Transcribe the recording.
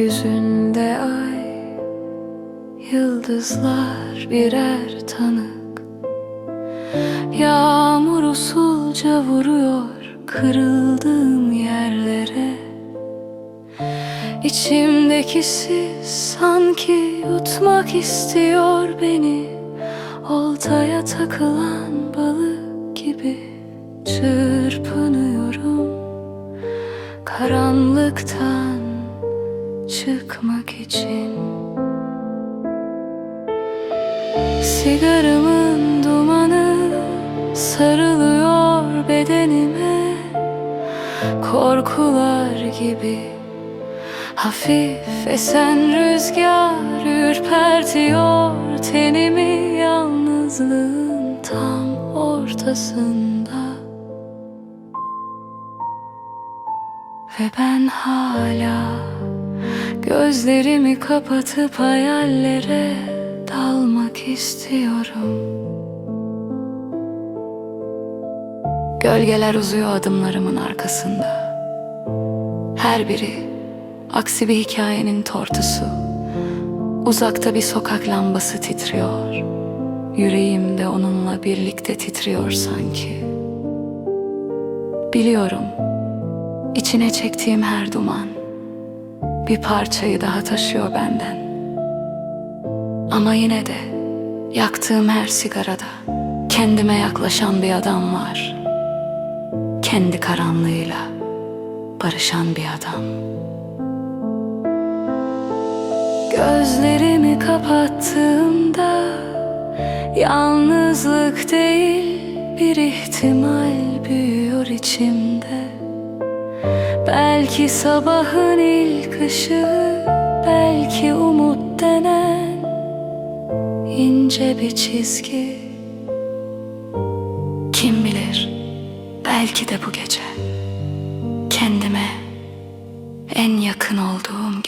Gökyüzünde ay Yıldızlar birer tanık. Yağmur usulca vuruyor Kırıldığım yerlere. İçimdeki sis sanki yutmak istiyor beni. Oltaya takılan balık gibi Çırpınıyorum. Karanlıktan çıkmak için. Sigaramın dumanı sarılıyor bedenime. Korkular gibi Hafif esen rüzgar ürpertiyor tenimi. Yalnızlığın tam ortasında. Ve ben hala gözlerimi kapatıp hayallere dalmak istiyorum. Gölgeler uzuyor adımlarımın arkasında. Her biri aksi bir hikayenin tortusu. Uzakta bir sokak lambası titriyor. Yüreğim de onunla birlikte titriyor sanki. Biliyorum içine çektiğim her duman Bir parçayı daha taşıyor benden. Ama yine de yaktığım her sigarada Kendime yaklaşan bir adam var. Kendi karanlığıyla barışan bir adam. Gözlerimi kapattığımda Yalnızlık değil bir ihtimal büyüyor içimde Belki sabahın ilk ışığı Belki umut denen ince bir çizgi. Kim bilir belki de bu gece Kendime en yakın olduğum